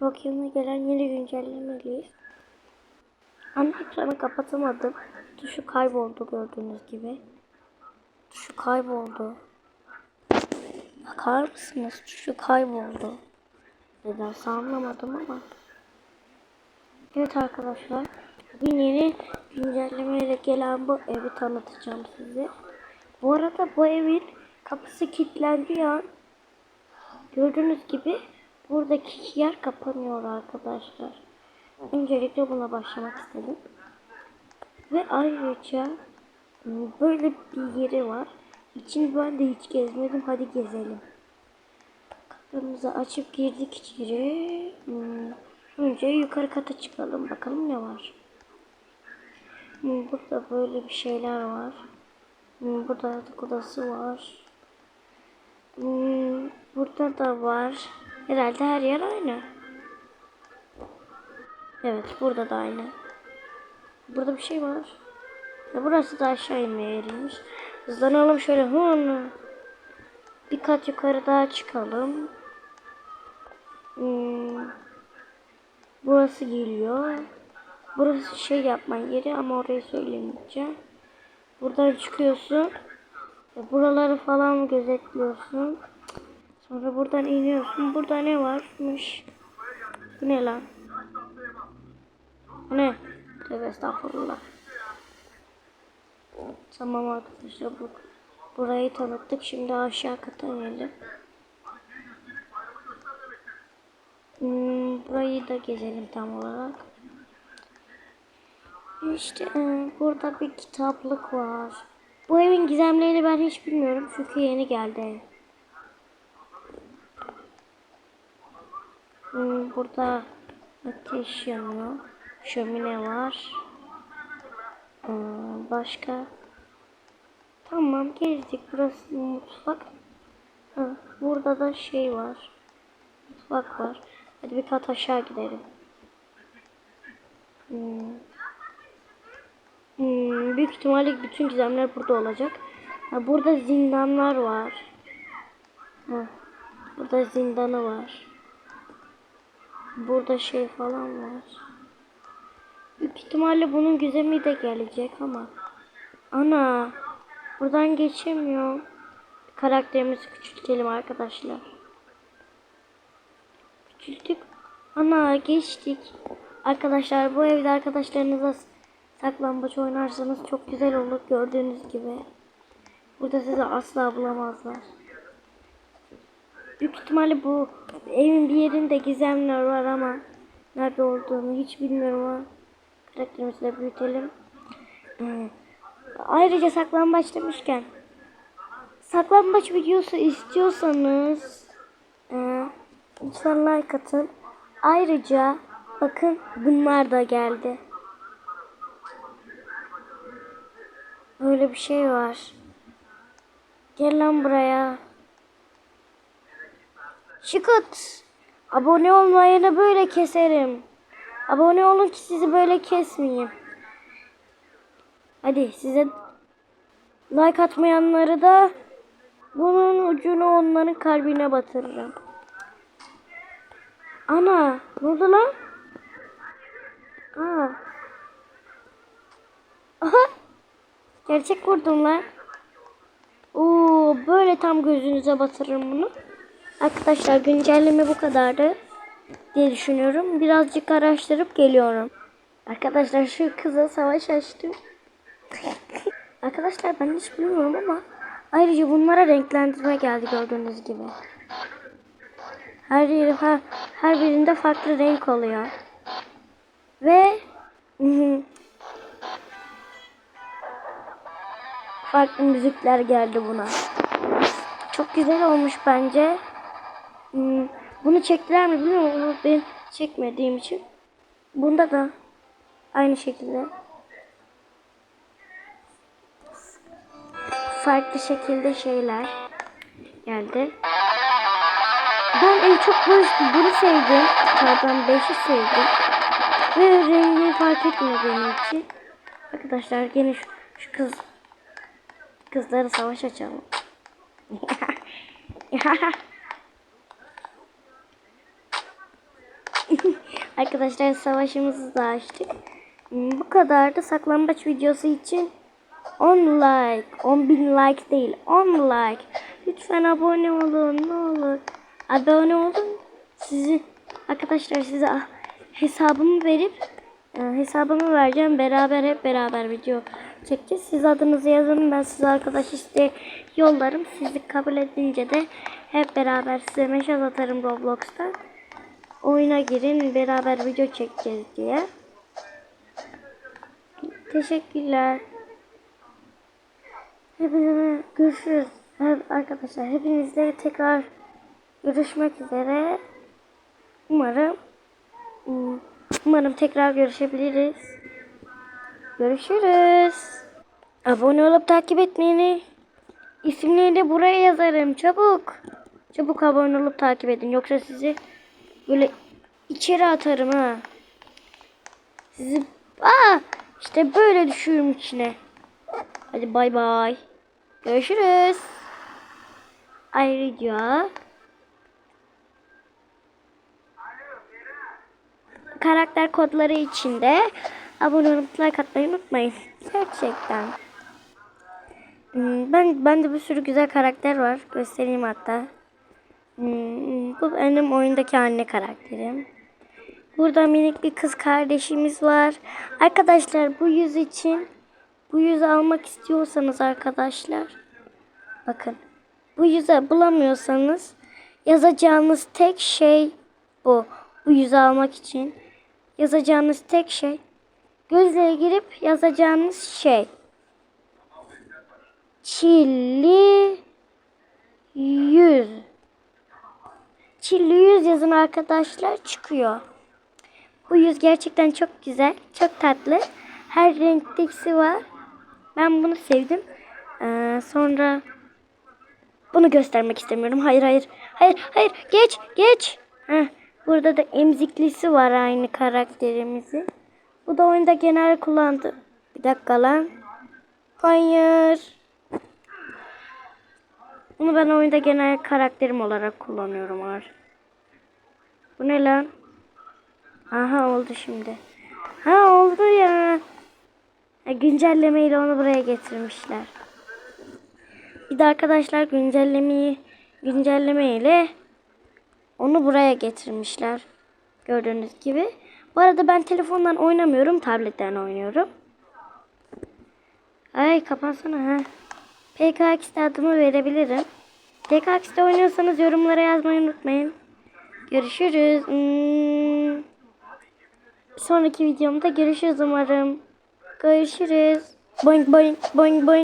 Bakayım gelen yeni güncellemeliyiz. Ana ekranı kapatamadım. Tuşu kayboldu gördüğünüz gibi. Tuşu kayboldu. Bakar mısınız? Tuşu kayboldu. Nedense anlamadım ama. Evet arkadaşlar. Bugün yeni güncellemeyle gelen bu evi tanıtacağım size. Bu arada bu evin kapısı kilitlendiği an gördüğünüz gibi buradaki yer kapanıyor arkadaşlar. Öncelikle buna başlamak istedim. Ve ayrıca ıı, böyle bir yeri var. İçini ben de hiç gezmedim. Hadi gezelim. Kapımızı açıp girdik içeri. Hmm, Önce yukarı kata çıkalım. Bakalım ne var. Hmm, Burada böyle bir şeyler var. Hmm, Burada yatak odası var. Hmm, Burada da var. Herhalde her yer aynı. Evet burada da aynı. Burada bir şey var. Ya burası da aşağı inmeye yeriymiş. Hızlanalım şöyle. Hı Bir kat yukarı daha çıkalım. Hmm. Burası geliyor. Burası şey yapma yeri ama orayı söylemeyeceğim. Buradan çıkıyorsun. E, Buraları falan gözetliyorsun. Sonra buradan iniyorsun. Burada ne varmış? Bu ne lan? Bu ne? Tövbe estağfurullah. Tamam arkadaşlar bu burayı tanıttık. Şimdi aşağı kata inelim. Hmm, burayı da gezelim tam olarak. İşte e, burada bir kitaplık var. Bu evin gizemlerini ben hiç bilmiyorum çünkü yeni geldi ev. Hmm, burada ateş yanıyor. Şömine var. Hmm, başka? Tamam gezdik. Burası mutfak. Burada da şey var. Mutfak var. Hadi bir kat aşağı gidelim. Hmm. Hmm, büyük ihtimalle bütün gizemler burada olacak. Burada zindanlar var. Burada zindanı var. Burada şey falan var. Büyük ihtimalle bunun gizemi de gelecek ama. Ana. Buradan geçemiyorum. Karakterimizi küçültelim arkadaşlar. Küçülttük. Ana geçtik. Arkadaşlar bu evde arkadaşlarınıza saklambaç oynarsanız çok güzel olur gördüğünüz gibi. Burada sizi asla bulamazlar. Büyük ihtimalle bu evin bir yerinde gizemler var ama nerede olduğunu hiç bilmiyorum ama karakterimizi de büyütelim. Hmm. Ayrıca saklambaç demişken saklambaç videosu istiyorsanız e, lütfen like atın. Ayrıca bakın bunlar da geldi. Böyle bir şey var. Gel lan buraya. Şıkıt. Abone olmayana böyle keserim. Abone olun ki sizi böyle kesmeyeyim. Hadi size like atmayanları da bunun ucunu onların kalbine batırırım. Ana ne oldu lan? Aa. Aha. Gerçek vurdum lan. Oo, böyle tam gözünüze batırırım bunu. Arkadaşlar güncelleme bu kadardı diye düşünüyorum. Birazcık araştırıp geliyorum. Arkadaşlar şu kıza savaş açtım. Arkadaşlar ben hiç bilmiyorum ama ayrıca bunlara renklendirme geldi gördüğünüz gibi. Her yeri her, her birinde farklı renk oluyor. Ve farklı müzikler geldi buna. Çok güzel olmuş bence. Hmm, Bunu çektiler mi bilmiyorum ama ben çekmediğim için. Bunda da aynı şekilde. Farklı şekilde şeyler geldi. Ben en çok böyle bunu sevdim. Pardon 5'i sevdim. Ve rengi fark etmiyor benim için. Arkadaşlar gene şu, şu kız kızları savaş açalım. Arkadaşlar savaşımızı da açtık. Hmm, Bu kadar da saklambaç videosu için 10 like, 10 bin like değil, 10 like. Lütfen abone olun, ne olur. Abone olun. Sizi arkadaşlar size ah, hesabımı verip e, hesabımı vereceğim. Beraber hep beraber video çekeceğiz. Siz adınızı yazın. Ben size arkadaş işte yollarım. Sizi kabul edince de hep beraber size mesaj atarım Roblox'ta. Oyuna girin. Beraber video çekeceğiz diye. Teşekkürler. Hepinize görüşürüz. Hep- Arkadaşlar hepinizle tekrar görüşmek üzere. Umarım um, umarım tekrar görüşebiliriz. Görüşürüz. Abone olup takip etmeni. İsimlerini buraya yazarım. Çabuk. Çabuk abone olup takip edin. Yoksa sizi böyle içeri atarım ha. Sizi aa işte böyle düşürürüm içine. Hadi bay bay. Görüşürüz. Ayrıca karakter kodları içinde abone olup like atmayı unutmayın. Gerçekten. Hmm, Ben bende bir sürü güzel karakter var. Göstereyim hatta. Hmm, Bu benim oyundaki anne karakterim. Burada minik bir kız kardeşimiz var. Arkadaşlar bu yüz için bu yüzü almak istiyorsanız arkadaşlar bakın bu yüzü bulamıyorsanız yazacağınız tek şey bu. Bu yüzü almak için yazacağınız tek şey gözlüğe girip yazacağınız şey çilli yüz. Çilli yüz yazın arkadaşlar çıkıyor. Bu yüz gerçekten çok güzel, çok tatlı. Her renkteki var. Ben bunu sevdim. Ee, sonra bunu göstermek istemiyorum. Hayır, hayır. Hayır, hayır. Geç, geç. Heh, burada da emziklisi var aynı karakterimizi. Bu da oyunda genel kullandı. Bir dakika lan. Hayır. Bunu ben oyunda genel karakterim olarak kullanıyorum artık. Bu ne lan? Aha oldu şimdi. Ha oldu ya. Ha, güncellemeyle onu buraya getirmişler. Bir de arkadaşlar güncellemeyi güncellemeyle onu buraya getirmişler. Gördüğünüz gibi. Bu arada ben telefondan oynamıyorum. Tabletten oynuyorum. Ay kapansana ha. PKX'de adımı verebilirim. PKX'de oynuyorsanız yorumlara yazmayı unutmayın. Görüşürüz. Hmm. Sonraki videomda görüşürüz umarım. Görüşürüz. Boing boing boing boing.